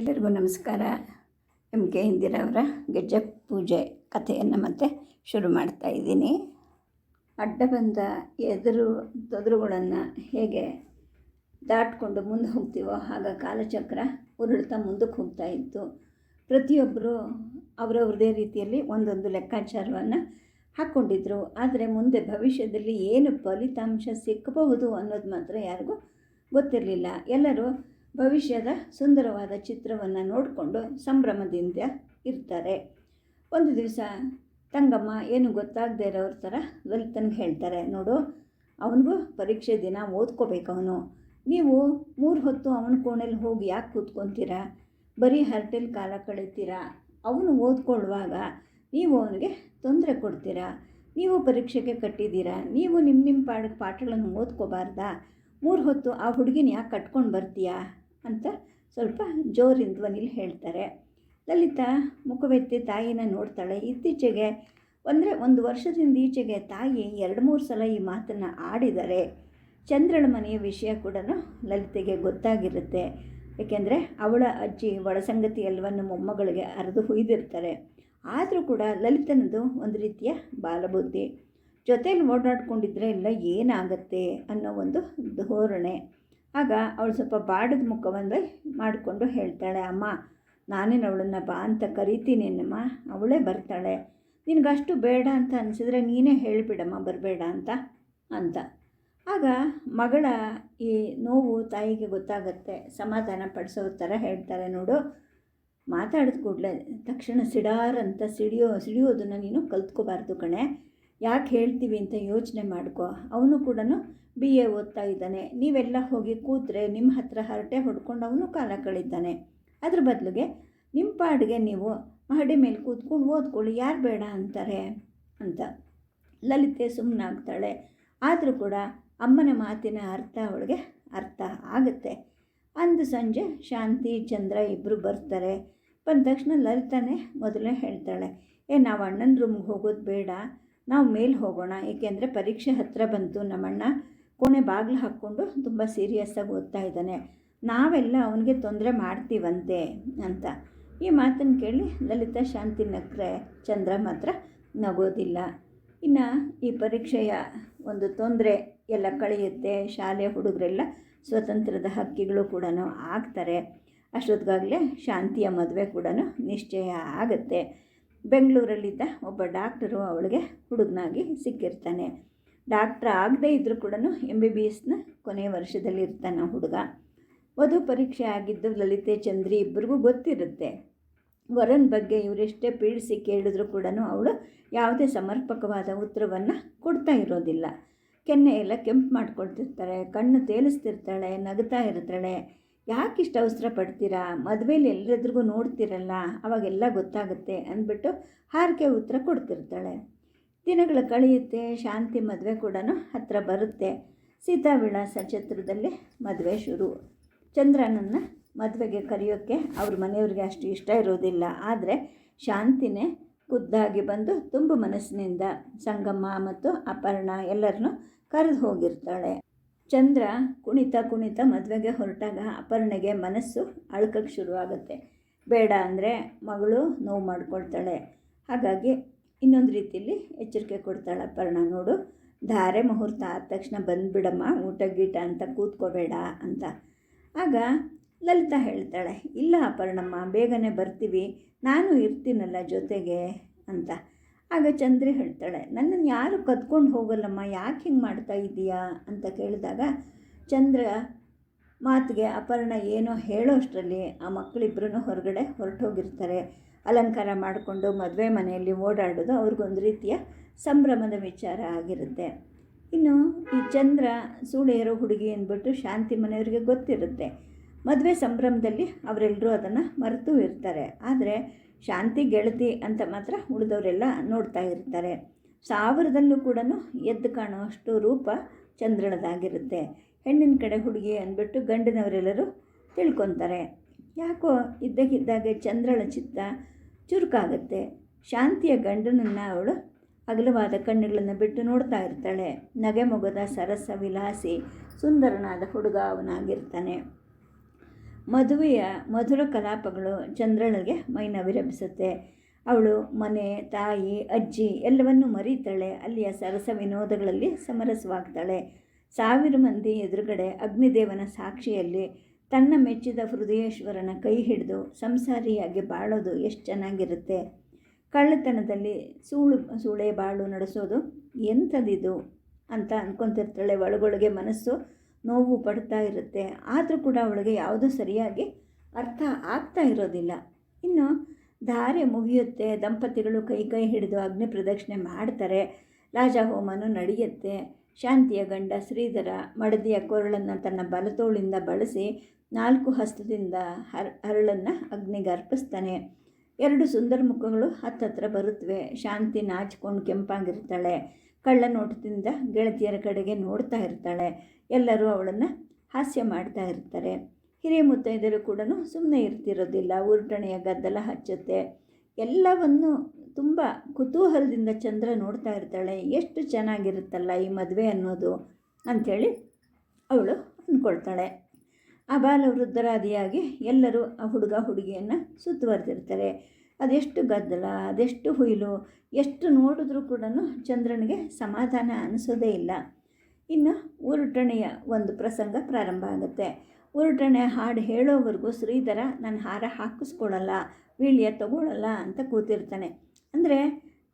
ಎಲ್ಲರಿಗೂ ನಮಸ್ಕಾರ. M K ಇಂದಿರವರ ಗೆಜ್ಜೆ ಪೂಜೆ ಕಥೆಯನ್ನು ಮತ್ತೆ ಶುರು ಮಾಡ್ತಾ ಇದ್ದೀನಿ. ಅಡ್ಡ ಬಂದ ಎದುರು ತೊದರುಗಳನ್ನು ಹೇಗೆ ದಾಟ್ಕೊಂಡು ಮುಂದೆ ಹೋಗ್ತೀವೋ ಆಗ ಕಾಲಚಕ್ರ ಉರುಳ್ತಾ ಮುಂದಕ್ಕೆ ಹೋಗ್ತಾ ಇತ್ತು. ಪ್ರತಿಯೊಬ್ಬರು ಅವರವ್ರದೇ ರೀತಿಯಲ್ಲಿ ಒಂದೊಂದು ಲೆಕ್ಕಾಚಾರವನ್ನು ಹಾಕ್ಕೊಂಡಿದ್ರು. ಆದರೆ ಮುಂದೆ ಭವಿಷ್ಯದಲ್ಲಿ ಏನು ಫಲಿತಾಂಶ ಸಿಕ್ಕಬಹುದು ಅನ್ನೋದು ಮಾತ್ರ ಯಾರಿಗೂ ಗೊತ್ತಿರಲಿಲ್ಲ. ಎಲ್ಲರೂ ಭವಿಷ್ಯದ ಸುಂದರವಾದ ಚಿತ್ರವನ್ನು ನೋಡಿಕೊಂಡು ಸಂಭ್ರಮದಿಂದ ಇರ್ತಾರೆ. ಒಂದು ದಿವಸ ತಂಗಮ್ಮ ಏನು ಗೊತ್ತಾಗದೇ ಇರೋರ ಥರ ಲಲಿತನಿಗೆ ಹೇಳ್ತಾರೆ, ನೋಡು, ಅವನಿಗೂ ಪರೀಕ್ಷೆ ದಿನ ಓದ್ಕೋಬೇಕು ಅವನು. ನೀವು ಮೂರು ಹೊತ್ತು ಅವನ ಕೋಣೆಲಿ ಹೋಗಿ ಯಾಕೆ ಕೂತ್ಕೊತೀರಾ? ಬರೀ ಹರಟೆಲ್ ಕಾಲ ಕಳೀತೀರಾ? ಅವನು ಓದ್ಕೊಳ್ಳುವಾಗ ನೀವು ಅವನಿಗೆ ತೊಂದರೆ ಕೊಡ್ತೀರಾ? ನೀವು ಪರೀಕ್ಷೆಗೆ ಕಟ್ಟಿದ್ದೀರಾ? ನೀವು ನಿಮ್ಮ ನಿಮ್ಮ ಪಾಡ ಪಾಠಗಳನ್ನು ಓದ್ಕೋಬಾರ್ದಾ? ಮೂರು ಹೊತ್ತು ಆ ಹುಡುಗಿನ ಯಾಕೆ ಕಟ್ಕೊಂಡು ಬರ್ತೀಯಾ? ಅಂತ ಸ್ವಲ್ಪ ಜೋರಿನ ಧ್ವನಿಲಿ ಹೇಳ್ತಾರೆ. ಲಲಿತಾ ಮುಖವೆತ್ತಿ ತಾಯಿನ ನೋಡ್ತಾಳೆ. ಇತ್ತೀಚೆಗೆ ಅಂದರೆ ಒಂದು ವರ್ಷದಿಂದ ಈಚೆಗೆ ತಾಯಿ ಎರಡು ಮೂರು ಸಲ ಈ ಮಾತನ್ನು ಆಡಿದರೆ ಚಂದ್ರಳ ಮನೆಯ ವಿಷಯ ಕೂಡ ಲಲಿತೆಗೆ ಗೊತ್ತಾಗಿರುತ್ತೆ. ಏಕೆಂದರೆ ಅವಳ ಅಜ್ಜಿ ಒಳಸಂಗತಿ ಎಲ್ಲವನ್ನು ಮೊಮ್ಮಗಳಿಗೆ ಅರೆದು ಹುಯ್ದಿರ್ತಾರೆ. ಆದರೂ ಕೂಡ ಲಲಿತನದು ಒಂದು ರೀತಿಯ ಬಾಲಬುದ್ಧಿ. ಜೊತೇಲಿ ಓಡಾಡ್ಕೊಂಡಿದ್ರೆ ಎಲ್ಲ ಏನಾಗುತ್ತೆ ಅನ್ನೋ ಒಂದು ಧೋರಣೆ. ಆಗ ಅವಳು ಸ್ವಲ್ಪ ಬಾಡದ ಮುಖವನ್ನು ಮಾಡಿಕೊಂಡು ಹೇಳ್ತಾಳೆ, ಅಮ್ಮ, ನಾನೇನು ಅವಳನ್ನ ಬಾ ಅಂತ ಕರಿತೀನಿ ಅಮ್ಮ, ಅವಳೇ ಬರ್ತಾಳೆ. ನಿನಗಷ್ಟು ಬೇಡ ಅಂತ ಅನಿಸಿದ್ರೆ ನೀನೇ ಹೇಳಿಬಿಡಮ್ಮ, ಬರಬೇಡ ಅಂತ ಅಂತ. ಆಗ ಮಗಳ ಈ ನೋವು ತಾಯಿಗೆ ಗೊತ್ತಾಗತ್ತೆ, ಸಮಾಧಾನ ಪಡಿಸೋ ಥರ ಹೇಳ್ತಾರೆ ನೋಡು. ಮಾತಾಡಿದ ಕೂಡಲೇ, ತಕ್ಷಣ ಸಿಡಾರಂತ ಸಿಡಿಯೋ, ಸಿಡಿಯೋದನ್ನು ನೀನು ಕಲ್ತ್ಕೋಬಾರ್ದು ಕಣೆ. ಯಾಕೆ ಹೇಳ್ತೀವಿ ಅಂತ ಯೋಚನೆ ಮಾಡ್ಕೋ. ಅವನು ಕೂಡ ಬಿ ಎ ಓದ್ತಾ ಇದ್ದಾನೆ. ನೀವೆಲ್ಲ ಹೋಗಿ ಕೂತ್ರೆ ನಿಮ್ಮ ಹತ್ರ ಹರಟೆ ಹೊಡ್ಕೊಂಡು ಅವನು ಕಾಲ ಕಳೀತಾನೆ ಅದ್ರ ಬದಲಿಗೆ ನಿಮ್ಮ ಪಾಡಿಗೆ ನೀವು ಮಹಡಿ ಮೇಲೆ ಕೂತ್ಕೊಂಡು ಓದ್ಕೊಳ್ಳಿ. ಯಾರು ಬೇಡ ಅಂತಾರೆ ಅಂತ. ಲಲಿತೆ ಸುಮ್ಮನಾಗ್ತಾಳೆ ಆದರೂ ಕೂಡ ಅಮ್ಮನ ಮಾತಿನ ಅರ್ಥ ಅವಳಿಗೆ ಅರ್ಥ ಆಗುತ್ತೆ. ಅಂದು ಸಂಜೆ ಶಾಂತಿ, ಚಂದ್ರ ಇಬ್ಬರು ಬರ್ತಾರೆ. ಬಂದ ತಕ್ಷಣ ಲಲಿತಾನೇ ಮೊದಲೇ ಹೇಳ್ತಾಳೆ. ಏ, ನಾವು ಅಣ್ಣನ ರೂಮ್ಗೆ ಹೋಗೋದು ಬೇಡ. ನಾವು ಮೇಲೆ ಹೋಗೋಣ. ಏಕೆಂದರೆ ಪರೀಕ್ಷೆ ಹತ್ತಿರ ಬಂತು ನಮ್ಮಣ್ಣ ಕೋಣೆ ಬಾಗಿಲು ಹಾಕ್ಕೊಂಡು ತುಂಬ ಸೀರಿಯಸ್ಸಾಗಿ ಓದ್ತಾ ಇದ್ದಾನೆ. ನಾವೆಲ್ಲ ಅವನಿಗೆ ತೊಂದರೆ ಮಾಡ್ತೀವಂತೆ ಅಂತ. ಈ ಮಾತನ್ನು ಕೇಳಿ ಲಲಿತಾ ಶಾಂತಿ ನಕ್ರೆ, ಚಂದ್ರ ಮಾತ್ರ ನಗೋದಿಲ್ಲ. ಇನ್ನು ಈ ಪರೀಕ್ಷೆಯ ಒಂದು ತೊಂದರೆ ಎಲ್ಲ ಕಳೆಯುತ್ತೆ. ಶಾಲೆ ಹುಡುಗರೆಲ್ಲ ಸ್ವತಂತ್ರದ ಹಕ್ಕಿಗಳು ಕೂಡ ಆಗ್ತಾರೆ. ಅಷ್ಟೊತ್ತಿಗಾಗಲೇ ಶಾಂತಿಯ ಮದುವೆ ಕೂಡ ನಿಶ್ಚಯ ಆಗುತ್ತೆ. ಬೆಂಗಳೂರಲ್ಲಿದ್ದ ಒಬ್ಬ ಡಾಕ್ಟರು ಅವಳಿಗೆ ಹುಡುಗನಾಗಿ ಸಿಕ್ಕಿರ್ತಾನೆ. ಡಾಕ್ಟ್ರ್ ಆಗದೇ ಇದ್ದರೂ ಕೂಡ ಎಂ ಬಿ ಬಿ ಎಸ್ನ ಕೊನೆಯ ವರ್ಷದಲ್ಲಿ ಇರ್ತಾನೆ ಹುಡುಗ. ವಧು ಪರೀಕ್ಷೆ ಆಗಿದ್ದು ಲಲಿತೆ, ಚಂದ್ರಿ ಇಬ್ಬರಿಗೂ ಗೊತ್ತಿರುತ್ತೆ. ವರನ ಬಗ್ಗೆ ಇವರೆಷ್ಟೇ ಪೀಡಿಸಿ ಕೇಳಿದ್ರು ಕೂಡ ಅವಳು ಯಾವುದೇ ಸಮರ್ಪಕವಾದ ಉತ್ತರವನ್ನು ಕೊಡ್ತಾ ಇರೋದಿಲ್ಲ. ಕೆನ್ನೆ ಎಲ್ಲ ಕೆಂಪು ಮಾಡ್ಕೊಳ್ತಿರ್ತಾಳೆ ಕಣ್ಣು ತೇಲಿಸ್ತಿರ್ತಾಳೆ ನಗುತ್ತಾ ಇರ್ತಾಳೆ. ಯಾಕೆ ಇಷ್ಟು ಅವಸರ ಪಡ್ತೀರಾ? ಮದುವೆಯಲ್ಲಿ ಎಲ್ಲರೆದ್ರಿಗೂ ನೋಡ್ತಿರಲ್ಲ, ಅವಾಗೆಲ್ಲ ಗೊತ್ತಾಗುತ್ತೆ ಅಂದ್ಬಿಟ್ಟು ಹಾರಿಕೆ ಉತ್ತರ ಕೊಡ್ತಿರ್ತಾಳೆ. ದಿನಗಳು ಕಳೆಯುತ್ತೆ, ಶಾಂತಿ ಮದುವೆ ಕೂಡ ಹತ್ತಿರ ಬರುತ್ತೆ. ಸೀತಾ ವಿಳಾಸ ಛತ್ರದಲ್ಲಿ ಮದುವೆ ಶುರು. ಚಂದ್ರನನ್ನು ಮದುವೆಗೆ ಕರೆಯೋಕ್ಕೆ ಅವ್ರ ಮನೆಯವ್ರಿಗೆ ಅಷ್ಟು ಇಷ್ಟ ಇರೋದಿಲ್ಲ. ಆದರೆ ಶಾಂತಿನೇ ಖುದ್ದಾಗಿ ಬಂದು ತುಂಬ ಮನಸ್ಸಿನಿಂದ ಸಂಗಮ್ಮ ಮತ್ತು ಅಪರ್ಣ ಎಲ್ಲರನ್ನೂ ಕರೆದು ಹೋಗಿರ್ತಾಳೆ. ಚಂದ್ರ ಕುಣಿತ ಕುಣಿತ ಮದುವೆಗೆ ಹೊರಟಾಗ ಅಪರ್ಣೆಗೆ ಮನಸ್ಸು ಅಳ್ಕಕ್ಕೆ ಶುರುವಾಗುತ್ತೆ. ಬೇಡ ಅಂದರೆ ಮಗಳು ನೋವು ಮಾಡ್ಕೊಳ್ತಾಳೆ. ಹಾಗಾಗಿ ಇನ್ನೊಂದು ರೀತಿಯಲ್ಲಿ ಎಚ್ಚರಿಕೆ ಕೊಡ್ತಾಳೆ ಅಪರ್ಣ, ನೋಡು, ಧಾರೆ ಮುಹೂರ್ತ ಆದ ತಕ್ಷಣ ಬಂದುಬಿಡಮ್ಮ, ಊಟ ಗೀಟ ಅಂತ ಕೂತ್ಕೋಬೇಡ ಅಂತ. ಆಗ ಲಲಿತಾ ಹೇಳ್ತಾಳೆ, ಇಲ್ಲ ಅಪರ್ಣಮ್ಮ, ಬೇಗನೆ ಬರ್ತೀವಿ, ನಾನು ಇರ್ತೀನಲ್ಲ ಜೊತೆಗೆ ಅಂತ. ಆಗ ಚಂದ್ರಿ ಹೇಳ್ತಾಳೆ ನನ್ನನ್ನು ಯಾರು ಕದ್ಕೊಂಡು ಹೋಗಲ್ಲಮ್ಮ, ಯಾಕೆ ಹಿಂಗೆ ಮಾಡ್ತಾ ಇದ್ದೀಯಾ? ಅಂತ ಕೇಳಿದಾಗ ಚಂದ್ರ ಮಾತಿಗೆ, ಅಪರ್ಣ ಏನೋ ಹೇಳೋಷ್ಟರಲ್ಲಿ ಆ ಮಕ್ಕಳಿಬ್ಬರೂ ಹೊರಗಡೆ ಹೊರಟೋಗಿರ್ತಾರೆ. ಅಲಂಕಾರ ಮಾಡಿಕೊಂಡು ಮದುವೆ ಮನೆಯಲ್ಲಿ ಓಡಾಡೋದು ಅವ್ರಿಗೊಂದು ರೀತಿಯ ಸಂಭ್ರಮದ ವಿಚಾರ ಆಗಿರುತ್ತೆ. ಇನ್ನು ಈ ಚಂದ್ರ ಸೂಳೆಯರೋ ಹುಡುಗಿ ಅಂದ್ಬಿಟ್ಟು ಶಾಂತಿ ಮನೆಯವರಿಗೆ ಗೊತ್ತಿರುತ್ತೆ. ಮದುವೆ ಸಂಭ್ರಮದಲ್ಲಿ ಅವರೆಲ್ಲರೂ ಅದನ್ನು ಮರೆತು ಇರ್ತಾರೆ. ಆದರೆ ಶಾಂತಿ, ಗೆಳತಿ ಅಂತ ಮಾತ್ರ ಉಳಿದವರೆಲ್ಲ ನೋಡ್ತಾ ಇರ್ತಾರೆ. ಸಾವಿರದಲ್ಲೂ ಕೂಡ ಎದ್ದು ಕಾಣುವಷ್ಟು ರೂಪ ಚಂದ್ರನದಾಗಿರುತ್ತೆ. ಹೆಣ್ಣಿನ ಕಡೆ ಹುಡುಗಿ ಅಂದ್ಬಿಟ್ಟು ಗಂಡನವರೆಲ್ಲರೂ ತಿಳ್ಕೊತಾರೆ. ಯಾಕೋ ಇದ್ದಕ್ಕಿದ್ದಾಗೆ ಚಂದ್ರಳ ಚಿತ್ತ ಚುರುಕಾಗುತ್ತೆ. ಶಾಂತಿಯ ಗಂಡನನ್ನು ಅವಳು ಅಗಲವಾದ ಕಣ್ಣುಗಳನ್ನು ಬಿಟ್ಟು ನೋಡ್ತಾ ಇರ್ತಾಳೆ. ನಗೆ ಮೊಗದ ಸರಸ, ವಿಲಾಸಿ, ಸುಂದರನಾದ ಹುಡುಗ ಅವನಾಗಿರ್ತಾನೆ. ಮದುವೆಯ ಮಧುರ ಕಲಾಪಗಳು ಚಂದ್ರಳಿಗೆ ಮೈನ ವಿರಮಿಸುತ್ತೆ ಅವಳು ಮನೆ, ತಾಯಿ, ಅಜ್ಜಿ ಎಲ್ಲವನ್ನೂ ಮರೀತಾಳೆ. ಅಲ್ಲಿಯ ಸರಸ ವಿನೋದಗಳಲ್ಲಿ ಸಮರಸವಾಗ್ತಾಳೆ. ಸಾವಿರ ಮಂದಿ ಎದುರುಗಡೆ ಅಗ್ನಿದೇವನ ಸಾಕ್ಷಿಯಲ್ಲಿ ತನ್ನ ಮೆಚ್ಚಿದ ಹೃದಯೇಶ್ವರನ ಕೈ ಹಿಡಿದು ಸಂಸಾರಿಯಾಗಿ ಬಾಳೋದು ಎಷ್ಟು ಚೆನ್ನಾಗಿರುತ್ತೆ. ಕಳ್ಳತನದಲ್ಲಿ ಸೂಳು, ಸೂಳೆ ಬಾಳು ನಡೆಸೋದು ಎಂಥದಿದು ಅಂತ ಅಂದ್ಕೊತಿರ್ತಾಳೆ ಒಳಗೊಳಗೆ ಮನಸ್ಸು ನೋವು ಪಡ್ತಾ ಇರುತ್ತೆ. ಆದರೂ ಕೂಡ ಅವಳಿಗೆ ಯಾವುದೂ ಸರಿಯಾಗಿ ಅರ್ಥ ಆಗ್ತಾ ಇರೋದಿಲ್ಲ. ಇನ್ನು ಧಾರೆ ಮುಗಿಯುತ್ತೆ, ದಂಪತಿಗಳು ಕೈ ಕೈ ಹಿಡಿದು ಅಗ್ನಿ ಪ್ರದಕ್ಷಿಣೆ ಮಾಡ್ತಾರೆ. ರಾಜಹೋಮನು ನಡೆಯುತ್ತೆ. ಶಾಂತಿಯ ಗಂಡ ಶ್ರೀಧರ ಮಡದಿಯ ಕೊರಳನ್ನು ತನ್ನ ಬಲತೋಳಿಂದ ಬಳಸಿ ನಾಲ್ಕು ಹಸ್ತದಿಂದ ಹರ್, ಹರಳನ್ನು ಅಗ್ನಿಗೆ ಅರ್ಪಿಸ್ತಾನೆ ಎರಡು ಸುಂದರ ಮುಖಗಳು ಹತ್ತತ್ರ ಬರುತ್ತವೆ ಶಾಂತಿ ನಾಚಿಕೊಂಡು ಕೆಂಪಾಗಿರ್ತಾಳೆ. ಕಳ್ಳ ನೋಟದಿಂದ ಗೆಳತಿಯರ ಕಡೆಗೆ ನೋಡ್ತಾ ಇರ್ತಾಳೆ. ಎಲ್ಲರೂ ಅವಳನ್ನು ಹಾಸ್ಯ ಮಾಡ್ತಾ ಇರ್ತಾರೆ. ಹಿರಿಯ ಮುತ್ತೈದರು ಕೂಡ ಸುಮ್ಮನೆ ಇರ್ತಿರೋದಿಲ್ಲ. ಉರುಟಣೆಯ ಗದ್ದಲ ಹಚ್ಚುತ್ತೆ. ಎಲ್ಲವನ್ನು ತುಂಬ ಕುತೂಹಲದಿಂದ ಚಂದ್ರ ನೋಡ್ತಾ ಇರ್ತಾಳೆ. ಎಷ್ಟು ಚೆನ್ನಾಗಿರುತ್ತಲ್ಲ ಈ ಮದುವೆ ಅನ್ನೋದು ಅಂಥೇಳಿ ಅವಳು ಅಂದ್ಕೊಳ್ತಾಳೆ. ಅಬಾಲ ವೃದ್ಧರಾದಿಯಾಗಿ ಎಲ್ಲರೂ ಆ ಹುಡುಗ ಹುಡುಗಿಯನ್ನು ಸುತ್ತುವರೆದಿರ್ತಾರೆ. ಅದೆಷ್ಟು ಗದ್ದಲ, ಅದೆಷ್ಟು ಹುಯಿಲು, ಎಷ್ಟು ನೋಡಿದ್ರೂ ಕೂಡ ಚಂದ್ರನಿಗೆ ಸಮಾಧಾನ ಅನಿಸೋದೇ ಇಲ್ಲ. ಇನ್ನು ಉರುಟಣೆಯ ಒಂದು ಪ್ರಸಂಗ ಪ್ರಾರಂಭ ಆಗುತ್ತೆ. ಉರುಟಣೆ ಹಾಡು ಹೇಳೋವರೆಗೂ ಶ್ರೀಧರ, ನನ್ನ ಹಾರ ಹಾಕಿಸ್ಕೊಳ್ಳಲ್ಲ ವೀಳ್ಯ ತಗೊಳ್ಳಲ್ಲ ಅಂತ ಕೂತಿರ್ತಾನೆ. ಅಂದರೆ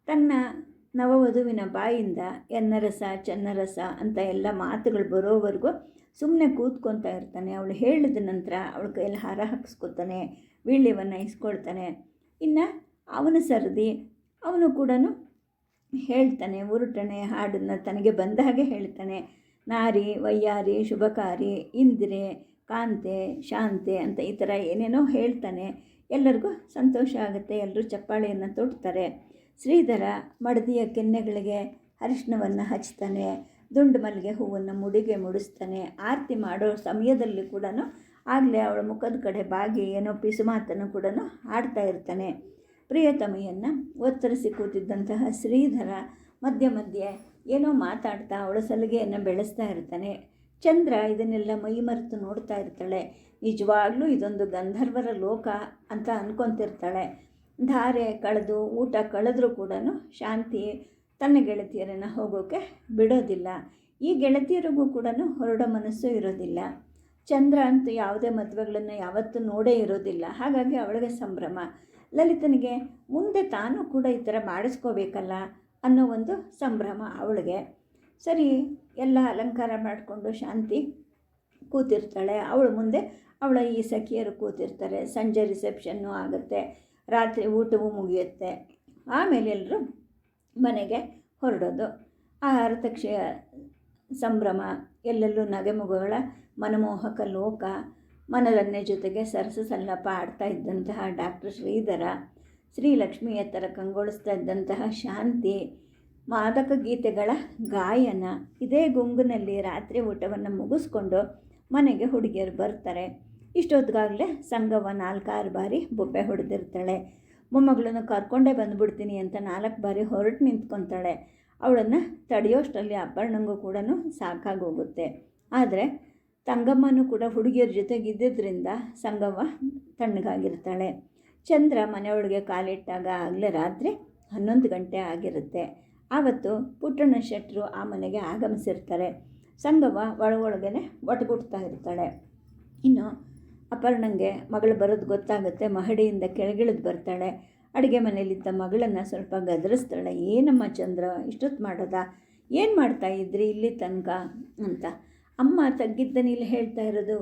ತನ್ನ ನವವಧುವಿನ ಬಾಯಿಂದ ಎನ್ನರಸ, ಚೆನ್ನರಸ ಅಂತ ಎಲ್ಲ ಮಾತುಗಳು ಬರೋವರೆಗೂ ಸುಮ್ಮನೆ ಕೂತ್ಕೊತಾ ಇರ್ತಾನೆ. ಅವಳು ಹೇಳಿದ ನಂತರ ಅವಳ ಕೈಯಲ್ಲಿ ಹಾರ ಹಾಕಿಸ್ಕೊತಾನೆ, ವೀಳ್ಯವನ್ನು ಇಸ್ಕೊಳ್ತಾನೆ. ಇನ್ನು ಅವನ ಸರದಿ, ಅವನು ಕೂಡ ಹೇಳ್ತಾನೆ ಉರುಟಣೆ ಹಾಡನ್ನು ತನಗೆ ಬಂದ ಹಾಗೆ ಹೇಳ್ತಾನೆ. ನಾರಿ, ವಯ್ಯಾರಿ, ಶುಭಕಾರಿ, ಇಂದಿರೆ, ಕಾಂತೆ, ಶಾಂತೆ ಅಂತ ಈ ಥರ ಏನೇನೋ ಹೇಳ್ತಾನೆ. ಎಲ್ಲರಿಗೂ ಸಂತೋಷ ಆಗುತ್ತೆ, ಎಲ್ಲರೂ ಚಪ್ಪಾಳೆಯನ್ನು ತೊಡ್ತಾರೆ ಶ್ರೀಧರ ಮಡದಿಯ ಕೆನ್ನೆಗಳಿಗೆ ಅರಿಶಿನವನ್ನು ಹಚ್ತಾನೆ, ದುಂಡು ಮಲ್ಲಿಗೆ ಹೂವನ್ನು ಮುಡಿಗೆ ಮುಡಿಸ್ತಾನೆ. ಆರತಿ ಮಾಡೋ ಸಮಯದಲ್ಲಿ ಕೂಡ ಆಗಲೇ ಅವಳ ಮುಖದ ಕಡೆ ಬಾಗಿ ಏನೋ ಪಿಸುಮಾತನ್ನು ಕೂಡ ಹಾಡ್ತಾ ಇರ್ತಾನೆ. ಪ್ರಿಯತಮೆಯನ್ನು ಒತ್ತರಿಸಿ ಕೂತಿದ್ದಂತಹ ಶ್ರೀಧರ ಮಧ್ಯ ಮಧ್ಯೆ ಏನೋ ಮಾತಾಡ್ತಾ ಅವಳ ಸಲಿಗೆಯನ್ನು ಬೆಳೆಸ್ತಾ ಇರ್ತಾನೆ. ಚಂದ್ರ ಇದನ್ನೆಲ್ಲ ಮೈಮರೆತು ನೋಡ್ತಾ ಇರ್ತಾಳೆ. ನಿಜವಾಗ್ಲೂ ಇದೊಂದು ಗಂಧರ್ವರ ಲೋಕ ಅಂತ ಅಂದ್ಕೊತಿರ್ತಾಳೆ ಧಾರೆ ಕಳೆದು ಊಟ ಕಳೆದರೂ ಕೂಡ ಶಾಂತಿ ತನ್ನ ಗೆಳತಿಯರನ್ನು ಹೋಗೋಕ್ಕೆ ಬಿಡೋದಿಲ್ಲ. ಈ ಗೆಳತಿಯರಿಗೂ ಕೂಡ ಹೊರಡ ಮನಸ್ಸು ಇರೋದಿಲ್ಲ. ಚಂದ್ರ ಅಂತೂ ಯಾವುದೇ ಮದುವೆಗಳನ್ನು ಯಾವತ್ತೂ ನೋಡೇ ಇರೋದಿಲ್ಲ. ಹಾಗಾಗಿ ಅವಳಿಗೆ ಸಂಭ್ರಮ. ಲಲಿತನಿಗೆ, ಮುಂದೆ ತಾನು ಕೂಡ ಈ ಥರ ಮಾಡಿಸ್ಕೋಬೇಕಲ್ಲ? ಅನ್ನೋ ಒಂದು ಸಂಭ್ರಮ ಅವಳಿಗೆ. ಸರಿ, ಎಲ್ಲ ಅಲಂಕಾರ ಮಾಡಿಕೊಂಡು ಶಾಂತಿ ಕೂತಿರ್ತಾಳೆ. ಅವಳು ಮುಂದೆ, ಅವಳ ಈ ಸಖಿಯರು ಕೂತಿರ್ತಾರೆ. ಸಂಜೆ ರಿಸೆಪ್ಷನ್ನು ಆಗುತ್ತೆ, ರಾತ್ರಿ ಊಟವೂ ಮುಗಿಯುತ್ತೆ. ಆಮೇಲೆ ಎಲ್ಲರೂ ಮನೆಗೆ ಹೊರಡೋದು. ಆ ಹರತಕ್ಷ ಸಂಭ್ರಮ, ಎಲ್ಲೆಲ್ಲೂ ನಗೆಮುಗಗಳ ಮನಮೋಹಕ ಲೋಕ ಮನರನ್ನೇ ಜೊತೆಗೆ ಸರಸ ಸಲ್ಲಪ ಆಡ್ತಾ ಇದ್ದಂತಹ ಡಾಕ್ಟರ್ ಶ್ರೀಧರ ಶ್ರೀಲಕ್ಷ್ಮಿಯ ಥರ ಕಂಗೊಳಿಸ್ತಾ ಇದ್ದಂತಹ ಶಾಂತಿ, ಮಾದಕ ಗೀತೆಗಳ ಗಾಯನ, ಇದೇ ಗುಂಗಿನಲ್ಲಿ ರಾತ್ರಿ ಊಟವನ್ನು ಮುಗಿಸ್ಕೊಂಡು ಮನೆಗೆ ಹುಡುಗಿಯರು ಬರ್ತಾರೆ. ಇಷ್ಟೊತ್ತಿಗಾಗಲೇ ಸಂಗವ ನಾಲ್ಕಾರು ಬಾರಿ ಬೊಬ್ಬೆ ಹೊಡೆದಿರ್ತಾಳೆ. ಮೊಮ್ಮಗಳನ್ನು ಕರ್ಕೊಂಡೇ ಬಂದುಬಿಡ್ತೀನಿ ಅಂತ ನಾಲ್ಕು ಬಾರಿ ಹೊರಟು ನಿಂತ್ಕೊತಾಳೆ. ಅವಳನ್ನು ತಡೆಯೋಷ್ಟರಲ್ಲಿ ಅಬ್ಬರ್ಣಂಗೂ ಕೂಡ ಸಾಕಾಗೋಗುತ್ತೆ. ಆದರೆ ತಂಗಮ್ಮನೂ ಕೂಡ ಹುಡುಗಿಯರ ಜೊತೆಗೆ ಇದ್ದಿದ್ದರಿಂದ ಸಂಗವ್ವ ತಣ್ಣಗಾಗಿರ್ತಾಳೆ. ಚಂದ್ರ ಮನೆಯೊಳಗೆ ಕಾಲಿಟ್ಟಾಗ ಆಗಲೇ ರಾತ್ರಿ ಹನ್ನೊಂದು ಗಂಟೆ ಆಗಿರುತ್ತೆ. ಆವತ್ತು ಪುಟ್ಟಣ್ಣ ಶೆಟ್ಟರು ಆ ಮನೆಗೆ ಆಗಮಿಸಿರ್ತಾರೆ. ಸಂಗವ್ವ ಒಳಗೊಳಗೇ ಒಟಗುಡ್ತಾ ಇರ್ತಾಳೆ. ಇನ್ನು ಅಪರ್ಣಂಗೆ ಮಗಳು ಬರೋದು ಗೊತ್ತಾಗುತ್ತೆ. ಮಹಡಿಯಿಂದ ಕೆಳಗಿಳಿದು ಬರ್ತಾಳೆ. ಅಡುಗೆ ಮನೆಯಲ್ಲಿದ್ದ ಮಗಳನ್ನು ಸ್ವಲ್ಪ ಗದರಿಸ್ತಾಳೆ. ಏನಮ್ಮ ಚಂದ್ರ, ಇಷ್ಟೊತ್ತು ಮಾಡೋದಾ? ಏನು ಮಾಡ್ತಾ ಇದ್ರಿ ಇಲ್ಲಿ ತನಕ? ಅಂತ ಅಮ್ಮ ತಗ್ಗಿದ್ದನಿಲ್ಲಿ ಹೇಳ್ತಾ ಇರೋದು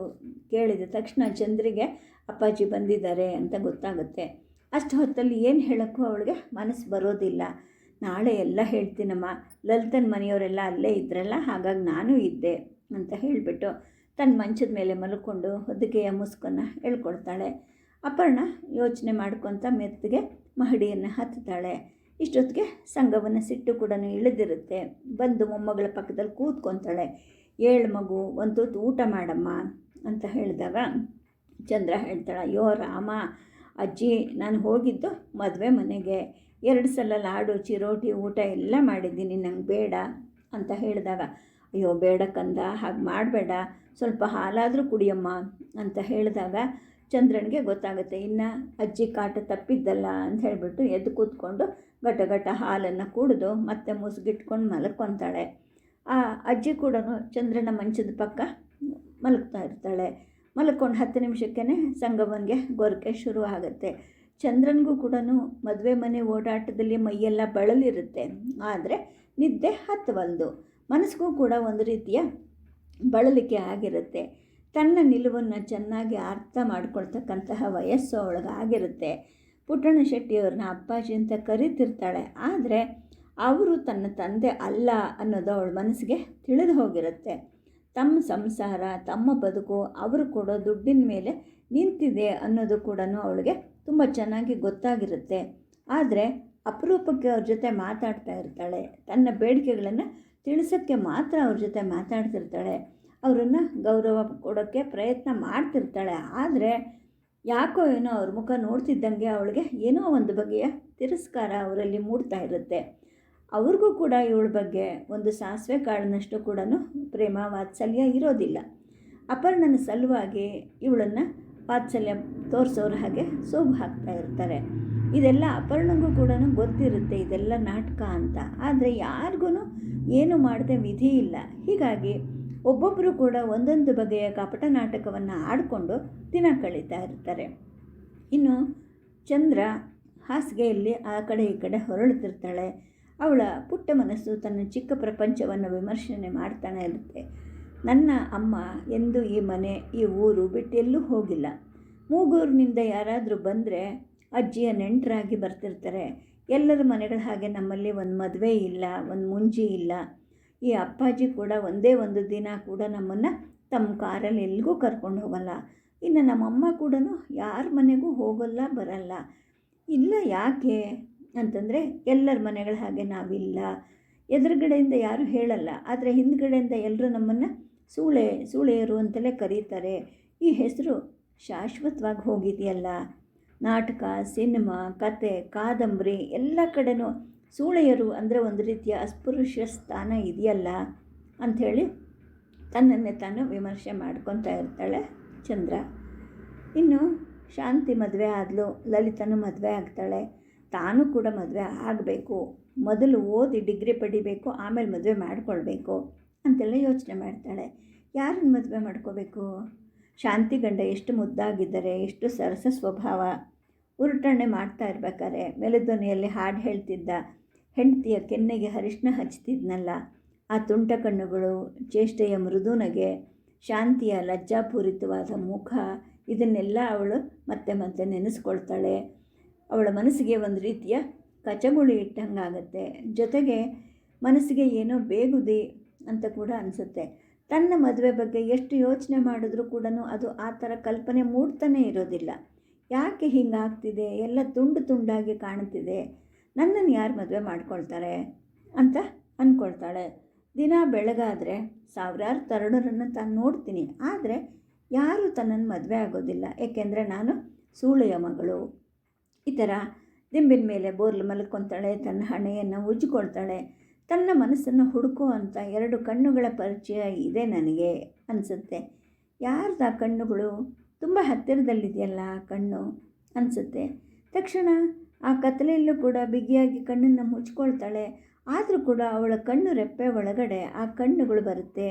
ಕೇಳಿದ ತಕ್ಷಣ ಚಂದ್ರಿಗೆ, ಅಪ್ಪಾಜಿ ಬಂದಿದ್ದಾರೆ ಅಂತ ಗೊತ್ತಾಗುತ್ತೆ. ಅಷ್ಟು ಹೊತ್ತಲ್ಲಿ ಏನು ಹೇಳೋಕ್ಕೂ ಅವಳಿಗೆ ಮನಸ್ಸು ಬರೋದಿಲ್ಲ. ನಾಳೆ ಎಲ್ಲ ಹೇಳ್ತೀನಮ್ಮ. ಲಲಿತನ ಮನೆಯವರೆಲ್ಲ ಅಲ್ಲೇ ಇದ್ರಲ್ಲ, ಹಾಗಾಗಿ ನಾನು ಇದ್ದೆ ಅಂತ ಹೇಳಿಬಿಟ್ಟು ತನ್ನ ಮಂಚದ ಮೇಲೆ ಮಲ್ಕೊಂಡು ಹೊದಿಕೆಯ ಮುಸ್ಕನ್ನು ಹೇಳ್ಕೊಳ್ತಾಳೆ ಅಪರ್ಣ ಯೋಚನೆ ಮಾಡ್ಕೊತ ಮೆತ್ತಗೆ ಮಹಡಿಯನ್ನು ಹತ್ತುತ್ತಾಳೆ. ಇಷ್ಟೊತ್ತಿಗೆ ಸಂಘವನ್ನು ಸಿಟ್ಟು ಕೂಡ ಇಳಿದಿರುತ್ತೆ. ಬಂದು ಮೊಮ್ಮಗಳ ಪಕ್ಕದಲ್ಲಿ ಕೂತ್ಕೊತಾಳೆ. ಏಳು ಮಗು, ಒಂದು ಹೊತ್ತು ಊಟ ಮಾಡಮ್ಮ ಅಂತ ಹೇಳಿದಾಗ ಚಂದ್ರ ಹೇಳ್ತಾಳೆ, ಅಯ್ಯೋ ರಾಮ, ಅಜ್ಜಿ, ನಾನು ಹೋಗಿದ್ದು ಮದುವೆ ಮನೆಗೆ. ಎರಡು ಸಲ ಲಾಡು, ಚಿರೋಟಿ, ಊಟ ಎಲ್ಲ ಮಾಡಿದ್ದೀನಿ, ನಂಗೆ ಬೇಡ ಅಂತ ಹೇಳಿದಾಗ, ಅಯ್ಯೋ ಬೇಡ ಕಂದ, ಹಾಗೆ ಮಾಡಬೇಡ, ಸ್ವಲ್ಪ ಹಾಲಾದರೂ ಕುಡಿಯಮ್ಮ ಅಂತ ಹೇಳಿದಾಗ ಚಂದ್ರನಿಗೆ ಗೊತ್ತಾಗುತ್ತೆ, ಇನ್ನು ಅಜ್ಜಿ ಕಾಟ ತಪ್ಪಿದ್ದಲ್ಲ ಅಂತ ಹೇಳಿಬಿಟ್ಟು ಎದ್ದು ಕೂತ್ಕೊಂಡು ಗಟ ಗಟ ಹಾಲನ್ನು ಕುಡಿದು ಮತ್ತೆ ಮುಸುಗಿಟ್ಕೊಂಡು ಮಲ್ಕೊತಾಳೆ. ಆ ಅಜ್ಜಿ ಕೂಡ ಚಂದ್ರನ ಮಂಚದ ಪಕ್ಕ ಮಲಗ್ತಾ ಇರ್ತಾಳೆ. ಮಲ್ಕೊಂಡು ಹತ್ತು ನಿಮಿಷಕ್ಕೇ ಸಂಗಮನಿಗೆ ಗೊರಕೆ ಶುರು ಆಗುತ್ತೆ. ಚಂದ್ರನಿಗೂ ಕೂಡ ಮದುವೆ ಮನೆ ಓಡಾಟದಲ್ಲಿ ಮೈಯೆಲ್ಲ ಬಳಲಿರುತ್ತೆ. ಆದರೆ ನಿದ್ದೆ ಹತ್ತವಲ್ದು. ಮನಸ್ಸಿಗೂ ಕೂಡ ಒಂದು ರೀತಿಯ ಬಳಲಿಕೆ ಆಗಿರುತ್ತೆ. ತನ್ನ ನಿಲುವನ್ನು ಚೆನ್ನಾಗಿ ಅರ್ಥ ಮಾಡ್ಕೊಳ್ತಕ್ಕಂತಹ ವಯಸ್ಸು ಅವಳಗಾಗಿರುತ್ತೆ. ಪುಟ್ಟಣ್ಣ ಶೆಟ್ಟಿಯವ್ರನ್ನ ಅಪ್ಪಾಜಿ ಅಂತ ಕರಿತಿರ್ತಾಳೆ. ಆದರೆ ಅವರು ತನ್ನ ತಂದೆ ಅಲ್ಲ ಅನ್ನೋದು ಅವಳ ಮನಸ್ಸಿಗೆ ತಿಳಿದು ಹೋಗಿರುತ್ತೆ. ತಮ್ಮ ಸಂಸಾರ, ತಮ್ಮ ಬದುಕು, ಅವರು ಕೊಡೋ ದುಡ್ಡಿನ ಮೇಲೆ ನಿಂತಿದೆ ಅನ್ನೋದು ಕೂಡ ಅವಳಿಗೆ ತುಂಬ ಚೆನ್ನಾಗಿ ಗೊತ್ತಾಗಿರುತ್ತೆ. ಆದರೆ ಅಪರೂಪಕ್ಕೆ ಅವ್ರ ಜೊತೆ ಮಾತಾಡ್ತಾ ಇರ್ತಾಳೆ. ತನ್ನ ಬೇಡಿಕೆಗಳನ್ನು ತಿಳಿಸೋಕ್ಕೆ ಮಾತ್ರ ಅವ್ರ ಜೊತೆ ಮಾತಾಡ್ತಿರ್ತಾಳೆ. ಅವರನ್ನು ಗೌರವ ಕೊಡೋಕ್ಕೆ ಪ್ರಯತ್ನ ಮಾಡ್ತಿರ್ತಾಳೆ. ಆದರೆ ಯಾಕೋ ಏನೋ ಅವ್ರ ಮುಖ ನೋಡ್ತಿದ್ದಂಗೆ ಅವಳಿಗೆ ಏನೋ ಒಂದು ಬಗೆಯ ತಿರಸ್ಕಾರ ಅವರಲ್ಲಿ ಮೂಡ್ತಾ ಇರುತ್ತೆ. ಅವ್ರಿಗೂ ಕೂಡ ಇವಳ ಬಗ್ಗೆ ಒಂದು ಸಾಸಿವೆ ಕಾಳಿನಷ್ಟು ಕೂಡ ಪ್ರೇಮ ವಾತ್ಸಲ್ಯ ಇರೋದಿಲ್ಲ. ಅಪರ್ಣನ ಸಲುವಾಗಿ ಇವಳನ್ನು ವಾತ್ಸಲ್ಯ ತೋರಿಸೋರ ಹಾಗೆ ಸೋಗು ಹಾಕ್ತಾ ಇರ್ತಾರೆ. ಇದೆಲ್ಲ ಅಪರ್ಣಗೂ ಕೂಡ ಗೊತ್ತಿರುತ್ತೆ, ಇದೆಲ್ಲ ನಾಟಕ ಅಂತ. ಆದರೆ ಯಾರಿಗೂ ಏನು ಮಾಡದೆ ವಿಧಿ ಇಲ್ಲ. ಹೀಗಾಗಿ ಒಬ್ಬೊಬ್ಬರು ಕೂಡ ಒಂದೊಂದು ಬಗೆಯ ಕಪಟ ನಾಟಕವನ್ನು ಆಡಿಕೊಂಡು ದಿನ ಕಳೀತಾ ಇರ್ತಾರೆ. ಇನ್ನು ಚಂದ್ರ ಹಾಸಿಗೆಯಲ್ಲಿ ಆ ಕಡೆ ಈ ಕಡೆ ಹೊರಳುತ್ತಿರ್ತಾಳೆ ಅವಳ ಪುಟ್ಟ ಮನಸ್ಸು ತನ್ನ ಚಿಕ್ಕ ಪ್ರಪಂಚವನ್ನು ವಿಮರ್ಶನೆ ಮಾಡ್ತಾನೆ ಇರುತ್ತೆ. ನನ್ನ ಅಮ್ಮ ಎಂದು ಈ ಮನೆ, ಈ ಊರು ಬಿಟ್ಟು ಎಲ್ಲೂ ಹೋಗಿಲ್ಲ. ಮೂಗೂರಿನಿಂದ ಯಾರಾದರೂ ಬಂದರೆ ಅಜ್ಜಿಯ ನೆಂಟರಾಗಿ ಬರ್ತಿರ್ತಾರೆ. ಎಲ್ಲರ ಮನೆಗಳ ಹಾಗೆ ನಮ್ಮಲ್ಲಿ ಒಂದು ಮದುವೆ ಇಲ್ಲ, ಒಂದು ಮುಂಜಿ ಇಲ್ಲ. ಈ ಅಪ್ಪಾಜಿ ಕೂಡ ಒಂದೇ ಒಂದು ದಿನ ಕೂಡ ನಮ್ಮನ್ನು ತಮ್ಮ ಕಾರಲ್ಲಿ ಎಲ್ಲಿಗೂ ಕರ್ಕೊಂಡು ಹೋಗಲ್ಲ. ಇನ್ನು ನಮ್ಮಮ್ಮ ಕೂಡ ಯಾರ ಮನೆಗೂ ಹೋಗಲ್ಲ, ಬರಲ್ಲ. ಇಲ್ಲ ಯಾಕೆ? ಅಂತಂದರೆ ಎಲ್ಲರ ಮನೆಗಳ ಹಾಗೆ ನಾವಿಲ್ಲ. ಎದುರುಗಡೆಯಿಂದ ಯಾರೂ ಹೇಳಲ್ಲ. ಆದರೆ ಹಿಂದ್ಗಡೆಯಿಂದ ಎಲ್ಲರೂ ನಮ್ಮನ್ನು ಸೂಳೆ, ಸೂಳೆಯರು ಅಂತಲೇ ಕರೀತಾರೆ. ಈ ಹೆಸರು ಶಾಶ್ವತವಾಗಿ ಹೋಗಿದೆಯಲ್ಲ. ನಾಟಕ, ಸಿನಿಮಾ, ಕತೆ, ಕಾದಂಬರಿ ಎಲ್ಲ ಕಡೆನೂ ಸೂಳೆಯರು ಅಂದರೆ ಒಂದು ರೀತಿಯ ಅಸ್ಪೃಶ್ಯ ಸ್ಥಾನ ಇದೆಯಲ್ಲ ಅಂಥೇಳಿ ತನ್ನನ್ನೇ ತಾನು ವಿಮರ್ಶೆ ಮಾಡ್ಕೊತಾ ಇರ್ತಾಳೆ ಚಂದ್ರ. ಇನ್ನು ಶಾಂತಿ ಮದುವೆ ಆದಲು, ಲಲಿತನೂ ಮದುವೆ ಆಗ್ತಾಳೆ. ತಾನು ಕೂಡ ಮದುವೆ ಆಗಬೇಕು. ಮೊದಲು ಓದಿ ಡಿಗ್ರಿ ಪಡಿಬೇಕು, ಆಮೇಲೆ ಮದುವೆ ಮಾಡಿಕೊಳ್ಬೇಕು ಅಂತೆಲ್ಲ ಯೋಚನೆ ಮಾಡ್ತಾಳೆ. ಯಾರನ್ನು ಮದುವೆ ಮಾಡ್ಕೋಬೇಕು? ಶಾಂತಿ ಗಂಡ ಎಷ್ಟು ಮುದ್ದಾಗಿದ್ದಾರೆ, ಎಷ್ಟು ಸರಸ ಸ್ವಭಾವ. ಉರುಟಣೆ ಮಾಡ್ತಾ ಇರ್ಬೇಕಾದ್ರೆ, ಮೆಲುಧ್ವನಿಯಲ್ಲಿ ಹಾಡು ಹೇಳ್ತಿದ್ದ ಹೆಂಡತಿಯ ಕೆನ್ನೆಗೆ ಅರಿಶಿನ ಹಚ್ತಿದ್ನಲ್ಲ, ಆ ತುಂಟ ಕಣ್ಣುಗಳು ಚೇಷ್ಟೆಯ ಮೃದುನಗೆ ಶಾಂತಿಯ ಲಜ್ಜಾಪೂರಿತವಾದ ಮುಖ, ಇದನ್ನೆಲ್ಲ ಅವಳು ಮತ್ತೆ ಮತ್ತೆ ನೆನೆಸ್ಕೊಳ್ತಾಳೆ. ಅವಳ ಮನಸ್ಸಿಗೆ ಒಂದು ರೀತಿಯ ಕಚಗುಳಿ ಇಟ್ಟಂಗಾಗತ್ತೆ. ಜೊತೆಗೆ ಮನಸ್ಸಿಗೆ ಏನೋ ಬೇಗುದಿ ಅಂತ ಕೂಡ ಅನಿಸುತ್ತೆ. ತನ್ನ ಮದುವೆ ಬಗ್ಗೆ ಎಷ್ಟು ಯೋಚನೆ ಮಾಡಿದ್ರೂ ಕೂಡ ಅದು ಆ ಥರ ಕಲ್ಪನೆ ಮೂಡ್ತಾನೇ ಇರೋದಿಲ್ಲ. ಯಾಕೆ ಹಿಂಗಾಗ್ತಿದೆ? ಎಲ್ಲ ತುಂಡು ತುಂಡಾಗಿ ಕಾಣ್ತಿದೆ. ನನ್ನನ್ನು ಯಾರು ಮದುವೆ ಮಾಡ್ಕೊಳ್ತಾರೆ ಅಂತ ಅಂದ್ಕೊಳ್ತಾಳೆ ದಿನ ಬೆಳಗಾದರೆ ಸಾವಿರಾರು ತರುಣರನ್ನು ತಾನು ನೋಡ್ತೀನಿ. ಆದರೆ ಯಾರೂ ತನ್ನನ್ನು ಮದುವೆ ಆಗೋದಿಲ್ಲ. ಏಕೆಂದರೆ ನಾನು ಸೂಳೆಯ ಮಗಳು. ಈ ಥರ ದಿಂಬಿನ ಮೇಲೆ ಬೋರ್ಲು ಮಲ್ಕೊತಾಳೆ ತನ್ನ ಹಣೆಯನ್ನು ಉಜ್ಜಿಕೊಳ್ತಾಳೆ. ತನ್ನ ಮನಸ್ಸನ್ನು ಹುಡುಕೋ ಅಂತ ಎರಡು ಕಣ್ಣುಗಳ ಪರಿಚಯ ಇದೆ ನನಗೆ ಅನಿಸುತ್ತೆ. ಯಾರ್ದು ಆ ಕಣ್ಣುಗಳು? ತುಂಬ ಹತ್ತಿರದಲ್ಲಿದೆಯಲ್ಲ ಆ ಕಣ್ಣು ಅನಿಸುತ್ತೆ. ತಕ್ಷಣ ಆ ಕತ್ತಲೆಯಲ್ಲೂ ಕೂಡ ಬಿಗಿಯಾಗಿ ಕಣ್ಣನ್ನು ಮುಚ್ಕೊಳ್ತಾಳೆ. ಆದರೂ ಕೂಡ ಅವಳ ಕಣ್ಣು ರೆಪ್ಪೆ ಒಳಗಡೆ ಆ ಕಣ್ಣುಗಳು ಬರುತ್ತೆ.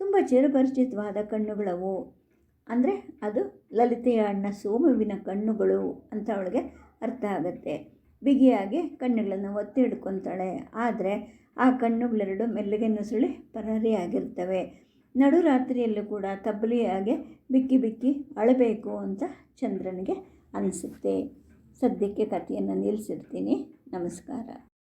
ತುಂಬ ಚಿರಪರಿಚಿತವಾದ ಕಣ್ಣುಗಳವು. ಅಂದರೆ ಅದು ಲಲಿತೆಯ ಅಣ್ಣ ಸೋಮುವಿನ ಕಣ್ಣುಗಳು ಅಂತ ಅವಳಿಗೆ ಅರ್ಥ ಆಗುತ್ತೆ. ಬಿಗಿಯಾಗಿ ಕಣ್ಣುಗಳನ್ನು ಒತ್ತಿ ಹಿಡ್ಕೊತಾಳೆ ಆದರೆ ಆ ಕಣ್ಣುಗಳೆರಡು ಮೆಲ್ಲಗೆ ನುಸುಳಿ ಪರಾರಿಯಾಗಿರ್ತವೆ. ನಡುರಾತ್ರಿಯಲ್ಲೂ ಕೂಡ ತಬ್ಬಲಿಯಾಗೆ ಬಿಕ್ಕಿ ಬಿಕ್ಕಿ ಅಳಬೇಕು ಅಂತ ಚಂದ್ರನಿಗೆ ಅನಿಸುತ್ತೆ. ಸದ್ಯಕ್ಕೆ ಕಥೆಯನ್ನು ನಿಲ್ಲಿಸಿರ್ತೀನಿ ನಮಸ್ಕಾರ.